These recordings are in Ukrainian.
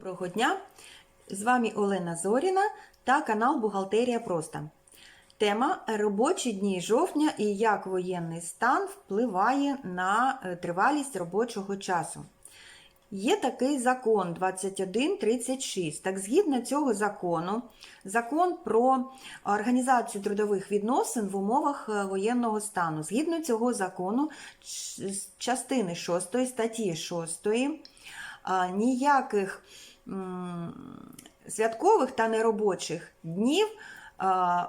Доброго дня! З вами Олена Зоріна та канал Бухгалтерія Проста. Тема робочі дні жовтня і як воєнний стан впливає на е, тривалість робочого часу. Є такий закон 2136. Так, згідно цього закону, закон про організацію трудових відносин в умовах е, воєнного стану. Згідно цього закону, частини 6 статті 6 ніяких святкових та неробочих днів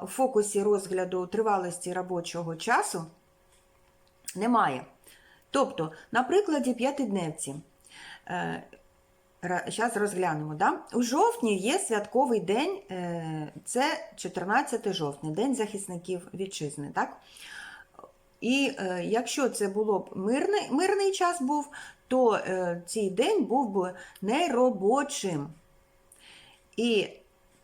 в фокусі розгляду тривалості робочого часу немає. Тобто, на прикладі п'ятидневці. Зараз розглянемо. Да? У жовтні є святковий день, е, це 14 жовтня, День захисників вітчизни. Так? І е, якщо це було б мирний, мирний час був, то е, цей день був би неробочим. І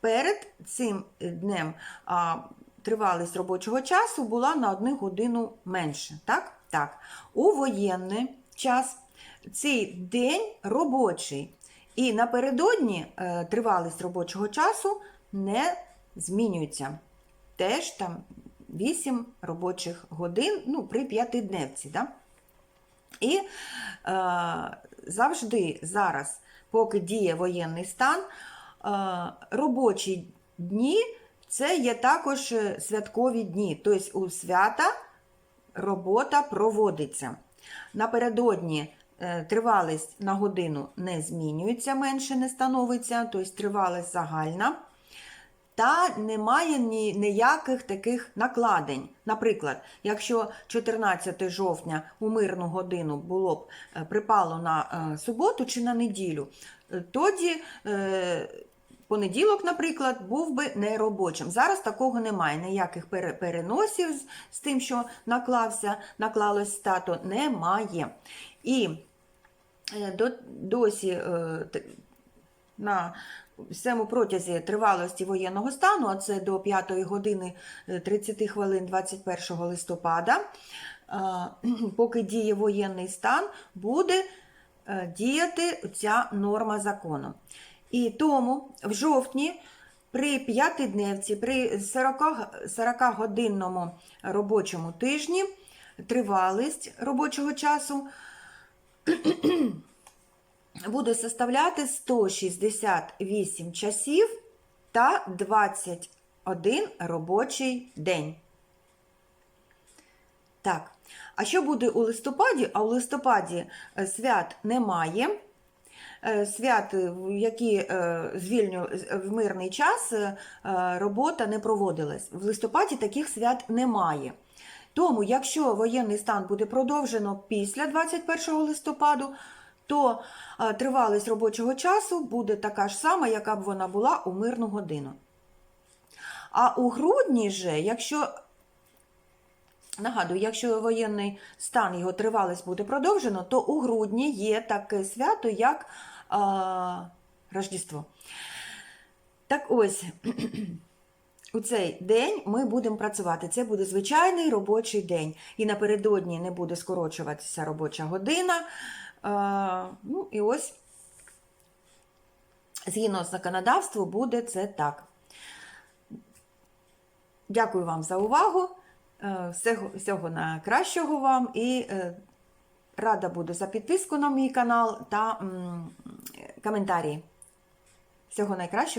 перед цим днем а, тривалість робочого часу була на одну годину менше. Так? Так. У воєнний час цей день робочий. І напередодні е, тривалість робочого часу не змінюється. Теж там 8 робочих годин ну, при п'ятидневці. Да? І е, завжди зараз, поки діє воєнний стан, е, робочі дні це є також е, святкові дні. Тобто у свята робота проводиться. Напередодні е, тривалість на годину не змінюється, менше не становиться, тобто тривалість загальна. Та немає ні, ніяких таких накладень. Наприклад, якщо 14 жовтня у мирну годину було б е, припало на е, суботу чи на неділю, е, тоді понеділок, наприклад, був би неробочим. Зараз такого немає. Ніяких переносів з, тим, що наклався, наклалось стато, немає. І до, досі на всьому протязі тривалості воєнного стану, а це до 5 години е, 30 хвилин 21 листопада, поки діє воєнний стан, буде е, діяти ця норма закону. І тому в жовтні при п'ятидневці, при 40, 40-годинному робочому тижні тривалість робочого часу буде составляти 168 часів та 21 робочий день. Так, а що буде у листопаді? А у листопаді е, свят немає. Е, Свят, е, які е, звільню в мирний час робота не проводилась. В листопаді таких свят немає. Тому, якщо воєнний стан буде продовжено після 21 листопаду, то е, тривалість робочого часу буде така ж сама, яка б вона була у мирну годину. А у грудні же, якщо Нагадую, якщо воєнний стан його тривалість буде продовжено, то у грудні є таке свято, як а, Рождество. Так ось, у цей день ми будемо працювати. Це буде звичайний робочий день. І напередодні не буде скорочуватися робоча година. А, ну і ось, згідно з законодавством, буде це так. Дякую вам за увагу. Е, Всього, всього найкращого вам і е, рада буду за підписку на мій канал та коментарі. Всього найкращого.